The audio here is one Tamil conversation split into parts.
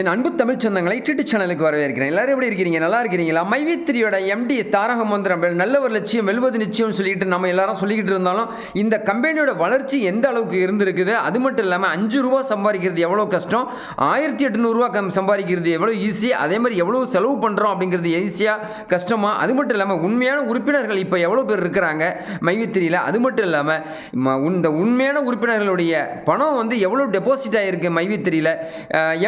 என் அன்பு தமிழ் சொந்தங்களை டிட்டு சேனலுக்கு வரவேற்கிறேன். எல்லாரும் எப்படி இருக்கிறீங்க நல்லா இருக்கிறீங்களா? மைவித்திரியோட எம்டி தாரக மந்திரம் நல்ல ஒரு லட்சியம் வெல்வது நிச்சயம் சொல்லிட்டு நம்ம எல்லாரும் சொல்லிக்கிட்டு இருந்தாலும் இந்த கம்பெனியோட வளர்ச்சி எந்த அளவுக்கு இருந்திருக்குது? அது மட்டும் இல்லாமல் அஞ்சு ரூபா சம்பாதிக்கிறது எவ்வளோ கஷ்டம்? ஆயிரத்தி எட்நூறுரூவா கம் சம்பாதிக்கிறது எவ்வளோ ஈஸி அதே மாதிரி எவ்வளோ செலவு பண்ணுறோம் அப்படிங்கிறது ஈஸியாக கஷ்டமாக அது மட்டும் இல்லாமல் உண்மையான உறுப்பினர்கள் இப்போ எவ்வளோ பேர் இருக்கிறாங்க மைவித்திரியில்? அது மட்டும் இல்லாமல் இந்த உண்மையான உறுப்பினர்களுடைய பணம் வந்து எவ்வளோ டெபாசிட் ஆகிருக்கு மைவித்திரியில்?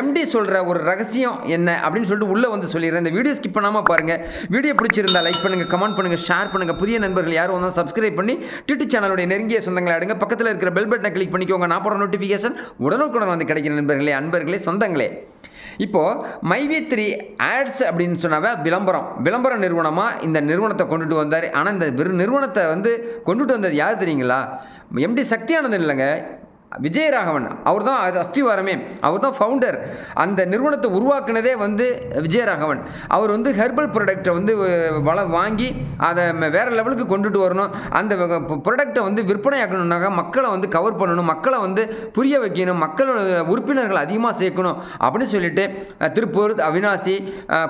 எம்டி சொல்கிற ஒரு ரகசியம் என்ன அப்படின்னு சொல்லிட்டு உள்ளே வந்து சொல்லிடுறேன். இந்த வீடியோ ஸ்கிப் பண்ணாமல் பாருங்கள் வீடியோ பிடிச்சிருந்தா லைக் பண்ணுங்கள் கமெண்ட் பண்ணுங்கள் ஷேர் பண்ணுங்கள் புதிய நண்பர்கள் யாரும் வந்தாலும் சப்ஸ்கிரைப் பண்ணி டிட்டு சேனலுடைய நெருங்கிய சொந்தங்களை அடுங்க. பக்கத்தில் இருக்கிற பெல் பட்டனை கிளிக் பண்ணிக்கோங்க. நான் போகிற நோட்டிஃபிகேஷன் உடனுக்குடன் வந்து கிடைக்கிற நண்பர்களே அன்பர்களே சொந்தங்களே. இப்போது மைவி த்ரீ ஆட்ஸ் அப்படின்னு சொன்னாவே விளம்பரம். விளம்பர நிறுவனமாக இந்த நிறுவனத்தை கொண்டுட்டு வந்தார். ஆனால் இந்த நிறுவனத்தை வந்து கொண்டுட்டு வந்தது யார் தெரியுங்களா? எம்டி சக்தியானந்தன் இல்லைங்க. விஜயராகவன். அவர் தான் அது அஸ்திவாரமே. அவர் தான் ஃபவுண்டர் அந்த நிறுவனத்தை உருவாக்குனதே வந்து விஜயராகவன். அவர் வந்து ஹெர்பல் ப்ராடக்டை வந்து வள வாங்கி அதை வேறு வேற லெவலுக்கு கொண்டுட்டு வரணும். அந்த ப்ராடக்டை வந்து விற்பனையாக்கணும்னாக்க மக்களை வந்து கவர் பண்ணணும். மக்களை வந்து புரிய வைக்கணும். மக்களோட உறுப்பினர்கள் அதிகமாக சேர்க்கணும். அப்படின்னு சொல்லிட்டு திருப்பூர் அவினாசி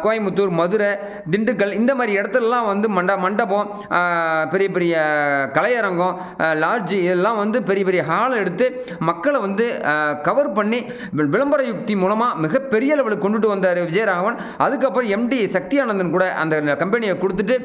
கோயம்புத்தூர் மதுரை திண்டுக்கல் இந்த மாதிரி இடத்துலலாம் வந்து மண்ட மண்டபம் பெரிய பெரிய கலையரங்கம் லாட்ஜ் இதெல்லாம் வந்து பெரிய பெரிய ஹால் எடுத்து மக்களை வந்து கவர் பண்ணி விளம்பர யுக்தி மூலமாக மிகப்பெரிய லெவலுக்கு கொண்டுட்டு வந்தார் விஜயராகவன். அதுக்கப்புறம் எம்டி சக்தியானந்தன் கூட அந்த கம்பெனியை கொடுத்துட்டு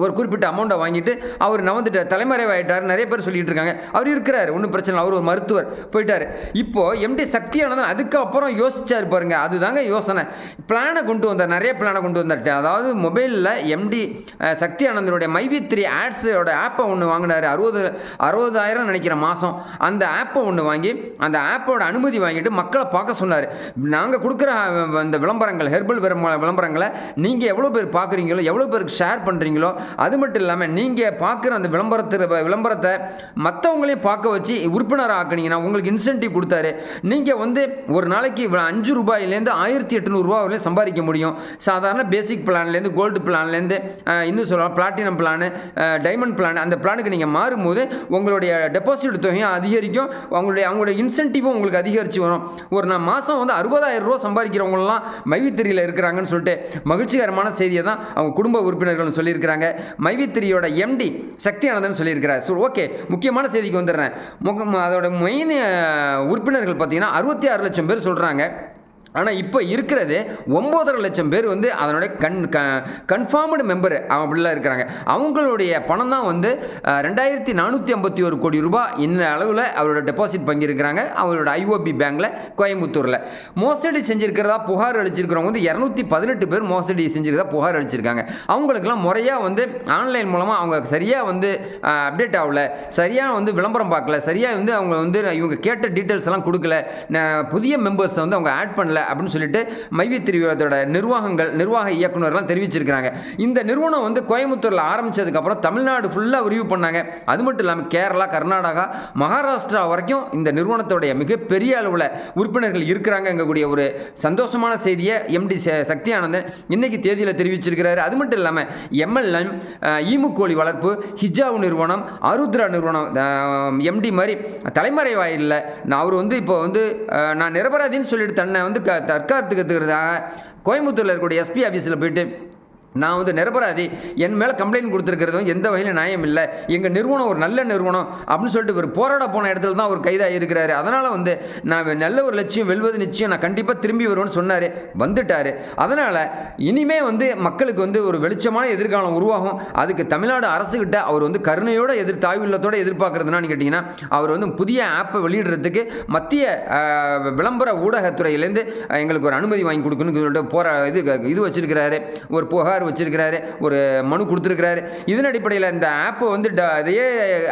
ஒரு குறிப்பிட்ட அமௌண்ட்டை வாங்கிட்டு அவர் நவந்துட்டார் தலைமறைவாயிட்டார். நிறைய பேர் சொல்லிட்டு இருக்காங்க. அவர் இருக்கிறார். ஒன்றும் பிரச்சனை இல்லை. அவர் ஒரு மருத்துவர். போயிட்டார். இப்போது எம்டி சக்தியானதன் அதுக்கப்புறம் யோசிச்சார் பாருங்க. அதுதாங்க யோசனை. பிளானை கொண்டு வந்தார். நிறைய பிளானை கொண்டு வந்தார். அதாவது மொபைலில் எம்டி சக்தி ஆனந்தனுடைய மைவி த்ரீ ஆட்ஸோட ஆப்பை ஒன்று வாங்கினார். அறுபது அறுபதாயிரம் நினைக்கிற மாதம் அந்த ஆப்பை ஒன்று வாங்கி அந்த ஆப்போட அனுமதி வாங்கிட்டு மக்களை பார்க்க சொன்னார். நாங்கள் கொடுக்குற அந்த விளம்பரங்கள் ஹெர்பல் விளம்பரங்களை நீங்கள் எவ்வளோ பேர் பார்க்குறீங்களோ எவ்வளோ பேருக்கு ஷேர் பண்ணுறீங்களோ அது மட்டும் இல்லாமல் நீங்கள் பார்க்குற அந்த விளம்பரத்தை விளம்பரத்தை மற்றவங்களையும் பார்க்க வச்சு உறுப்பினராக ஆக்குனீங்கன்னா உங்களுக்கு இன்சென்டிவ் கொடுத்தாரு. நீங்கள் வந்து ஒரு நாளைக்கு இவ்வளோ அஞ்சு ரூபாயிலேருந்து ஆயிரத்தி எட்நூறுரூவா வரையும் சம்பாதிக்க முடியும். சாதாரண பேசிக் பிளான்லேருந்து கோல்டு பிளான்லேருந்து இன்னும் சொல்லலாம் பிளாட்டினம் பிளானு டைமண்ட் பிளான் அந்த பிளானுக்கு நீங்கள் மாறும்போது உங்களுடைய டெபாசிட் தொகையும் அதிகரிக்கும். அவங்களுடைய அவங்களுடைய இன்சென்டிவும் உங்களுக்கு அதிகரித்து வரும். ஒரு நான் மாதம் வந்து அறுபதாயிரம் ரூபா சம்பாதிக்கிறவங்களாம் மைவித்திரியில் இருக்கிறாங்கன்னு சொல்லிட்டு மகிழ்ச்சிகரமான செய்தியை தான் அவங்க குடும்ப உறுப்பினர்கள் சொல்லியிருக்கிறாங்க. மைவித்திரியோட எம்டி சக்தி ஆனந்தன் சொல்லியிருக்கிறார். ஸோ ஓகே முக்கியமான செய்திக்கு வந்துடுறேன். முக அதோட மெயின் உறுப்பினர்கள் பார்த்தீங்கன்னா அறுபத்தி ஆறு லட்சம் பேர் சொல்கிறாங்க ஆனால் இப்போ இருக்கிறது ஒம்போதரை லட்சம் பேர் வந்து அதனுடைய கன் க கன்ஃபார்ம்டு மெம்பர் அப்படிலாம் இருக்கிறாங்க. அவங்களுடைய பணம் தான் வந்து ரெண்டாயிரத்தி நானூற்றி ஐம்பத்தி ஒரு கோடி ரூபாய் இந்த அளவில் அவரோட டெபாசிட் பங்கியிருக்கிறாங்க அவரோட ஐஓபி பேங்கில் கோயம்புத்தூரில். மோசடி செஞ்சுருக்கிறதா புகார் அளிச்சிருக்கிறவங்க வந்து இரநூத்தி பதினெட்டு பேர் மோசடி செஞ்சிருக்கிறதா புகார் அளிச்சிருக்காங்க. அவங்களுக்கெல்லாம் முறையாக வந்து ஆன்லைன் மூலமாக அவங்க சரியாக வந்து அப்டேட் ஆகல. சரியாக வந்து விளம்பரம் பார்க்கல. சரியாக வந்து அவங்க வந்து இவங்க கேட்ட டீட்டெயில்ஸ் எல்லாம் கொடுக்கல. ந- புதிய மெம்பர்ஸை வந்து அவங்க ஆட் பண்ணல. அப்படின்னு சொல்லிட்டு மைவி திருவிழாத்தோட நிர்வாகங்கள் நிர்வாக இயக்குனர்லாம் தெரிவிச்சிருக்கிறாங்க. இந்த நிறுவனம் வந்து கோயம்புத்தூரில் ஆரம்பிச்சதுக்கப்புறம் தமிழ்நாடு ஃபுல்லாக விரிவு பண்ணாங்க. அது மட்டும் இல்லாமல் கேரளா கர்நாடகா மகாராஷ்டிரா வரைக்கும் இந்த நிறுவனத்தோடைய மிகப்பெரிய அளவில் உறுப்பினர்கள் இருக்கிறாங்க எங்கக்கூடிய ஒரு சந்தோஷமான செய்தியை எம்டி சக்தி ஆனந்தன் இன்னைக்கு தேதியில் தெரிவிச்சிருக்கிறாரு. அது மட்டும் இல்லாமல் எம்எல்எம் ஈமு கோழி வளர்ப்பு ஹிஜாவு நிறுவனம் அருத்ரா நிறுவனம் எம்டி மாதிரி தலைமறைவாயில் நான் அவர் வந்து இப்போ வந்து நான் நிரபராதின்னு சொல்லிட்டு தன்னை வந்து க தற்காத்துக்கிறதுக்காக கோயம்புத்தூரில் இருக்கக்கூடிய எஸ்பி ஆஃபீஸில் போயிட்டு நான் வந்து நிரபராதி. என் மேலே கம்ப்ளைண்ட் கொடுத்துருக்கிறதும் எந்த வகையில் நியாயம் இல்லை. எங்கள் நிறுவனம் ஒரு நல்ல நிறுவனம் அப்படின்னு சொல்லிட்டு இவர் போராட போன இடத்துல தான் அவர் கைதாக இருக்கிறாரு. அதனால் வந்து நான் நல்ல ஒரு லட்சியம் வெல்வது நிச்சயம் நான் கண்டிப்பாக திரும்பி வருவேன்னு சொன்னார். வந்துட்டார். அதனால் இனிமே வந்து மக்களுக்கு வந்து ஒரு வெளிச்சமான எதிர்காலம் உருவாகும். அதுக்கு தமிழ்நாடு அரசுகிட்ட அவர் வந்து கருணையோட எதிர் தாய்வுள்ளத்தோட எதிர்பார்க்குறதுனான்னு கேட்டிங்கன்னா அவர் வந்து புதிய ஆப்பை வெளியிடுறதுக்கு மத்திய விளம்பர ஊடகத்துறையிலேருந்து எங்களுக்கு ஒரு அனுமதி வாங்கி கொடுக்கணும்னு சொல்லிட்டு போரா இது இது வச்சிருக்கிறாரு. ஒரு புகார் வச்சிருக்கிறாரு ஒரு மனு கொடுத்துருக்கிறாரு. இதன் அடிப்படையில் இந்த ஆப்பை வந்து அதே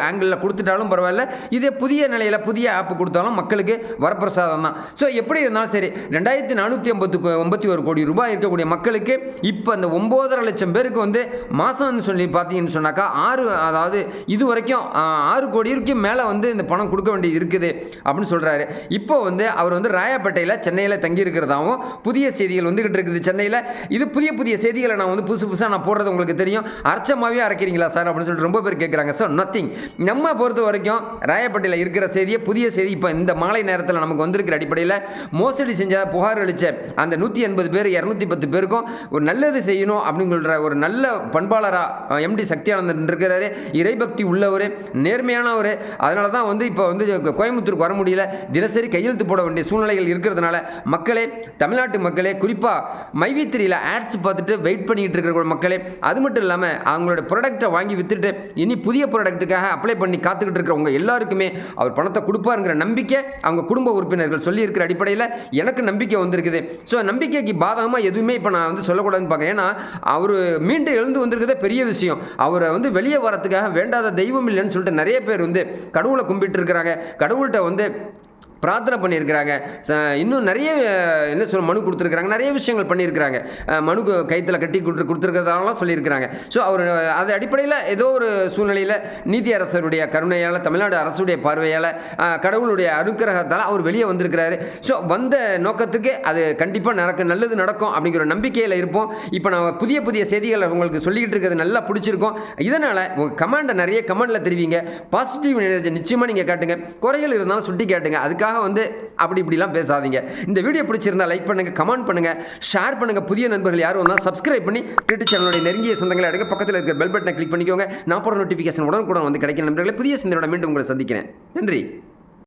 ஆங்கிளில் கொடுத்துட்டாலும் பரவாயில்ல. இதே புதிய நிலையில் புதிய ஆப் கொடுத்தாலும் மக்களுக்கு வரப்பிரசாதம் தான். ஸோ எப்படி இருந்தாலும் சரி ரெண்டாயிரத்தி நானூற்றி ஐம்பத்து ஐம்பத்தி ஒரு கோடி ரூபாய் இருக்கக்கூடிய மக்களுக்கு இப்போ அந்த ஒம்போதரை லட்சம் பேருக்கு வந்து மாதம்னு சொல்லி பார்த்தீங்கன்னு சொன்னாக்கா ஆறு அதாவது இது வரைக்கும் ஆறு கோடிக்கு மேலே வந்து இந்த பணம் கொடுக்க வேண்டியது இருக்குது அப்படின்னு சொல்கிறாரு இப்போ வந்து அவர் வந்து ராயப்பேட்டையில் சென்னையில் தங்கி இருக்கிறதாவும் புதிய செய்திகள் வந்துக்கிட்டு இருக்குது சென்னையில். இது புதிய புதிய செய்திகளை நான் வந்து வந்து புதுசு புதுசாக நான் போடுறது உங்களுக்கு தெரியும். அரைச்சமாவே அரைக்கிறீங்களா சார் அப்படின்னு சொல்லிட்டு ரொம்ப பேர் கேட்குறாங்க ஸோ நத்திங் நம்ம பொறுத்த வரைக்கும் ராயப்பட்டியில் இருக்கிற செய்தியை புதிய செய்தி இப்போ இந்த மாலை நேரத்தில் நமக்கு வந்திருக்கிற அடிப்படையில் மோசடி செஞ்ச புகார் அளித்த அந்த நூற்றி எண்பது பேர் இரநூத்தி பத்து பேருக்கும் ஒரு நல்லது செய்யணும் அப்படின்னு சொல்கிற ஒரு நல்ல பண்பாளராக எம்டி சக்தியானந்தன் இருக்கிறாரு இறைபக்தி உள்ளவர் நேர்மையானவர். அதனால தான் வந்து இப்போ வந்து கோயம்புத்தூருக்கு வர முடியல. தினசரி கையெழுத்து போட வேண்டிய சூழ்நிலைகள் இருக்கிறதுனால மக்களே தமிழ்நாட்டு மக்களே குறிப்பாக மைவித்திரியில் ஆட்ஸ் பார்த்துட்டு வெயிட் பண்ணிட்டு இருக்கிற மக்களே அது மட்டும் இல்லாமல் அவங்களோட ப்ராடக்ட்டை வாங்கி வித்துட்டு இனி புதிய ப்ராடக்ட்டுக்காக அப்ளை பண்ணி காத்துக்கிட்டு இருக்கிறவங்க எல்லாருக்குமே அவர் பணத்தை கொடுப்பாருங்கிற நம்பிக்கை அவங்க குடும்ப உறுப்பினர்கள் சொல்லியிருக்கிற அடிப்படையில் எனக்கு நம்பிக்கை வந்திருக்குது. ஸோ நம்பிக்கைக்கு பாதகமாக எதுவுமே இப்போ நான் வந்து சொல்லக்கூடாதுன்னு பார்க்கேன் ஏன்னா அவர் மீண்டும் எழுந்து வந்திருக்கிறதே பெரிய விஷயம். அவரை வந்து வெளியே வரத்துக்காக வேண்டாத தெய்வம் இல்லைன்னு சொல்லிட்டு நிறைய பேர் வந்து கடவுளை கும்பிட்டு இருக்கிறாங்க. கடவுள்கிட்ட வந்து பிரார்த்தனை பண்ணியிருக்கிறாங்க. இன்னும் நிறைய என்ன சொல்ல மனு கொடுத்துருக்குறாங்க. நிறைய விஷயங்கள் பண்ணியிருக்கிறாங்க. மனு கைத்தில் கட்டி கொடுத்து கொடுத்துருக்கிறதாலாம் சொல்லியிருக்கிறாங்க. ஸோ அவர் அது அடிப்படையில் ஏதோ ஒரு சூழ்நிலையில் நீதி அரசருடைய கருணையால் தமிழ்நாடு அரசுடைய பார்வையால் கடவுளுடைய அனுக்கிரகத்தால் அவர் வெளியே வந்திருக்கிறாரு. ஸோ வந்த நோக்கத்துக்கு அது கண்டிப்பாக நடக்க நல்லது நடக்கும் அப்படிங்கிற நம்பிக்கையில் இருப்போம். இப்போ நான் புதிய புதிய செய்திகளை உங்களுக்கு சொல்லிக்கிட்டு இருக்கிறது நல்லா பிடிச்சிருக்கோம். இதனால் உங்கள் கமெண்டை நிறைய கமெண்டில் தெரிவிங்க. பாசிட்டிவ் எனர்ஜி நிச்சயமாக நீங்கள் காட்டுங்க. குறைகள் இருந்தாலும் சுட்டி காட்டுங்க. அதுக்காக வந்து அப்படி இப்படிலாம் பேசாதீங்க. இந்த வீடியோ பிடிச்சிருந்தா லைக் பண்ணுங்கள் கமெண்ட் பண்ணுங்கள் ஷேர் பண்ணுங்கள் புதிய நண்பர்கள் யாரும் வந்தால் சப்ஸ்கிரைப் பண்ணி ட்விட்டர் சேனலுடைய நெருங்கிய சொந்தங்களை எடுக்க பக்கத்தில் இருக்கிற பெல் பட்டனை கிளிக் பண்ணிக்கோங்க. நான் போகிற நோட்டிஃபிகேஷன் உடனுக்குடன் வந்து கிடைக்கிற நண்பர்களை புதிய சிந்தனையோட மீண்டும் உங்களை சந்திக்கிறேன். நன்றி.